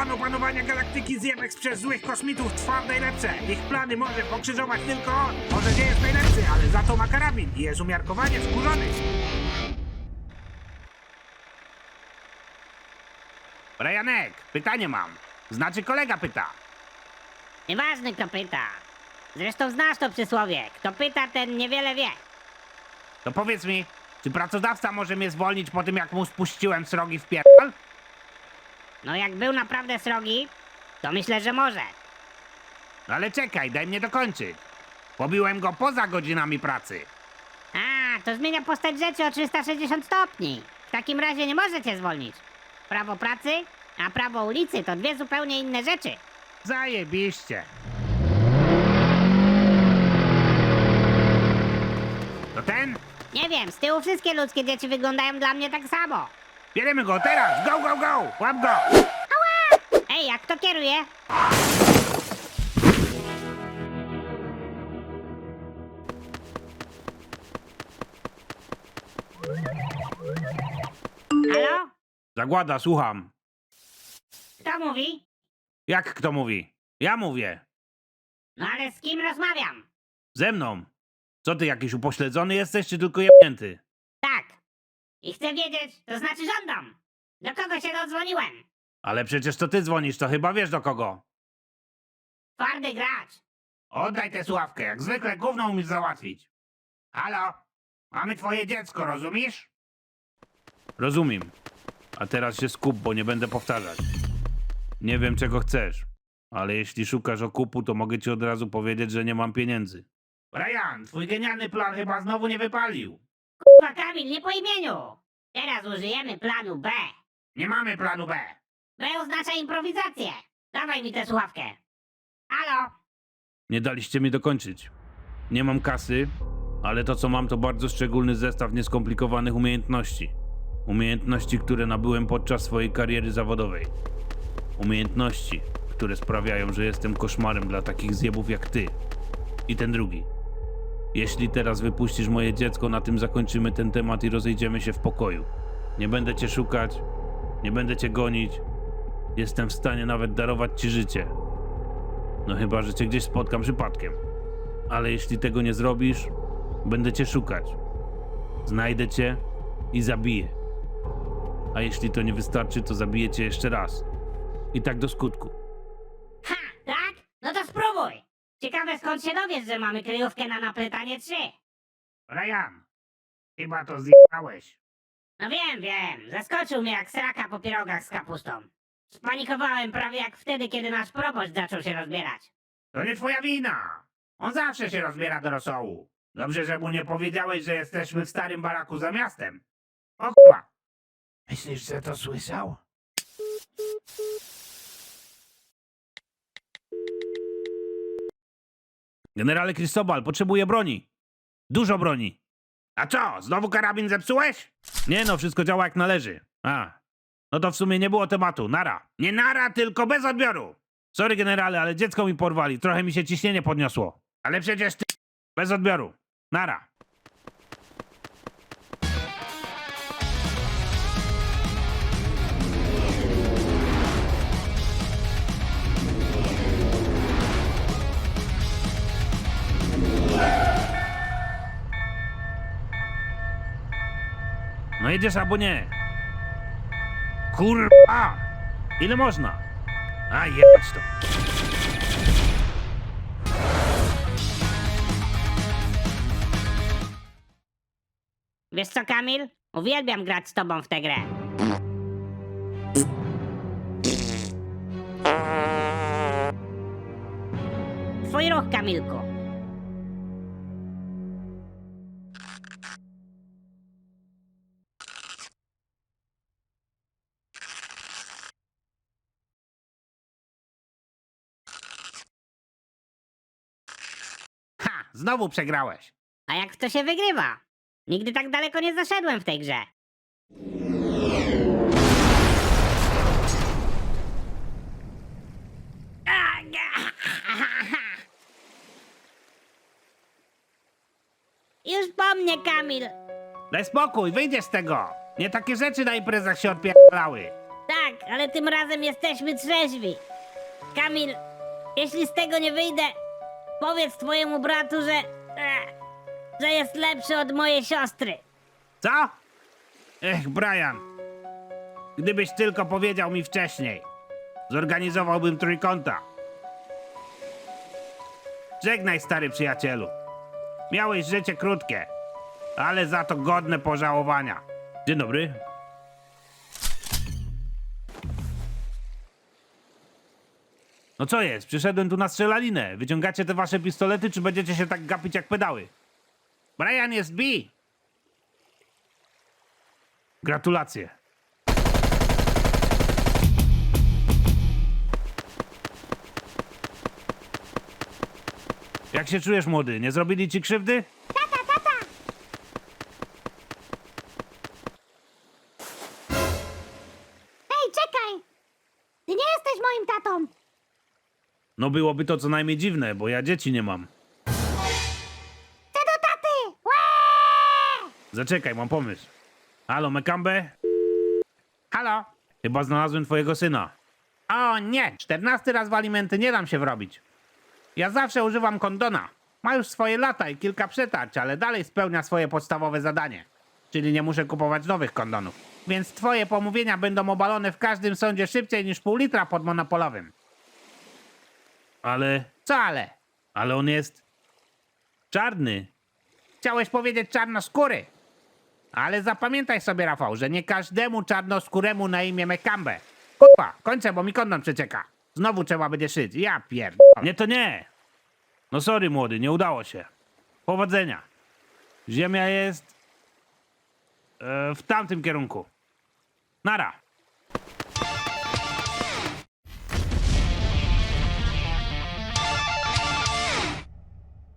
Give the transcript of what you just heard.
Plan opanowania galaktyki zjebek przez złych kosmitów trwa w najlepsze. Ich plany może pokrzyżować tylko on. Może nie jest najlepszy, ale za to ma karabin i jest umiarkowanie wkurzony. Brianek, pytanie mam. Znaczy kolega pyta. Nieważny kto pyta. Zresztą znasz to przysłowie. Kto pyta, ten niewiele wie. To powiedz mi, czy pracodawca może mnie zwolnić po tym, jak mu spuściłem srogi w pierdol? No jak był naprawdę srogi, to myślę, że może. No ale czekaj, daj mnie dokończyć. Pobiłem go poza godzinami pracy. A, to zmienia postać rzeczy o 360 stopni. W takim razie nie może cię zwolnić. Prawo pracy, a prawo ulicy to dwie zupełnie inne rzeczy. Zajebiście. To ten? Nie wiem, z tyłu wszystkie ludzkie dzieci wyglądają dla mnie tak samo. Bierzemy go teraz! Go, go, go! Łap go! Ej, jak to kieruje? Halo? Zagłada, słucham. Kto mówi? Jak kto mówi? Ja mówię. No ale z kim rozmawiam? Ze mną. Co ty, jakiś upośledzony jesteś, czy tylko jebnięty? I chcę wiedzieć, to znaczy żądam. Do kogo się dodzwoniłem? Ale przecież to ty dzwonisz, to chyba wiesz do kogo. Twardy gracz. Oddaj tę słuchawkę, jak zwykle gówno umiesz załatwić. Halo? Mamy twoje dziecko, rozumiesz? Rozumiem. A teraz się skup, bo nie będę powtarzać. Nie wiem, czego chcesz, ale jeśli szukasz okupu, to mogę ci od razu powiedzieć, że nie mam pieniędzy. Brian, twój genialny plan chyba znowu nie wypalił. Kurwa Kamil, nie po imieniu. Teraz użyjemy planu B. Nie mamy planu B. B oznacza improwizację. Dawaj mi tę słuchawkę. Halo? Nie daliście mi dokończyć. Nie mam kasy, ale to co mam to bardzo szczególny zestaw nieskomplikowanych umiejętności. Umiejętności, które nabyłem podczas swojej kariery zawodowej. Umiejętności, które sprawiają, że jestem koszmarem dla takich zjebów jak ty. I ten drugi. Jeśli teraz wypuścisz moje dziecko, na tym zakończymy ten temat i rozejdziemy się w pokoju. Nie będę cię szukać, nie będę cię gonić. Jestem w stanie nawet darować ci życie. No chyba, że cię gdzieś spotkam przypadkiem. Ale jeśli tego nie zrobisz, będę cię szukać. Znajdę cię i zabiję. A jeśli to nie wystarczy, to zabiję cię jeszcze raz. I tak do skutku. Ciekawe skąd się dowiesz, że mamy kryjówkę na napletanie 3. Ryan, chyba to zjechałeś. No wiem, wiem. Zaskoczył mnie jak sraka po pierogach z kapustą. Spanikowałem prawie jak wtedy, kiedy nasz proboszcz zaczął się rozbierać. To nie twoja wina. On zawsze się rozbiera do rosołu. Dobrze, że mu nie powiedziałeś, że jesteśmy w starym baraku za miastem. O kurwa. Myślisz, że to słyszał? Generale Cristobal, potrzebuję broni. Dużo broni. A co, znowu karabin zepsułeś? Nie no, wszystko działa jak należy. A, no to w sumie nie było tematu. Nara. Nie nara, tylko bez odbioru. Sorry generale, ale dziecko mi porwali. Trochę mi się ciśnienie podniosło. Ale przecież ty... Bez odbioru. Nara. No jedziesz albo nie? Kurwa! Ile można? A jebać to. Wiesz co, Kamil? Uwielbiam grać z tobą w tę grę. Twój ruch, Kamilku. Znowu przegrałeś. A jak w to się wygrywa? Nigdy tak daleko nie zaszedłem w tej grze. Już po mnie, Kamil. Daj spokój, wyjdziesz z tego. Nie takie rzeczy na imprezach się odpierdalały. Tak, tak, ale tym razem jesteśmy trzeźwi. Kamil, jeśli z tego nie wyjdę, powiedz twojemu bratu, że... E, że jest lepszy od mojej siostry. Co? Ech, Brian. Gdybyś tylko powiedział mi wcześniej, zorganizowałbym trójkąta. Żegnaj, stary przyjacielu. Miałeś życie krótkie, ale za to godne pożałowania. Dzień dobry. No co jest? Przyszedłem tu na strzelalinę. Wyciągacie te wasze pistolety, czy będziecie się tak gapić jak pedały? Brian jest B. Gratulacje. Jak się czujesz, młody? Nie zrobili ci krzywdy? Tata, tata! Hej, czekaj! Ty nie jesteś moim tatą! No byłoby to co najmniej dziwne, bo ja dzieci nie mam. Chcę do taty! Zaczekaj, mam pomysł. Halo, Mekambe? Halo? Chyba znalazłem twojego syna. O nie, czternasty raz w alimenty nie dam się wrobić. Ja zawsze używam kondona. Ma już swoje lata i kilka przetarć, ale dalej spełnia swoje podstawowe zadanie. Czyli nie muszę kupować nowych kondonów. Więc twoje pomówienia będą obalone w każdym sądzie szybciej niż pół litra pod monopolowym. Ale... Co ale? Ale on jest... Czarny. Chciałeś powiedzieć czarnoskóry. Ale zapamiętaj sobie, Rafał, że nie każdemu czarnoskóremu na imię Mekambe. Kurwa, kończę, bo mi kondon przecieka. Znowu trzeba będzie szyć. Ja pierd... Nie, to nie. No sorry, młody, nie udało się. Powodzenia. Ziemia jest... E, w tamtym kierunku. Nara.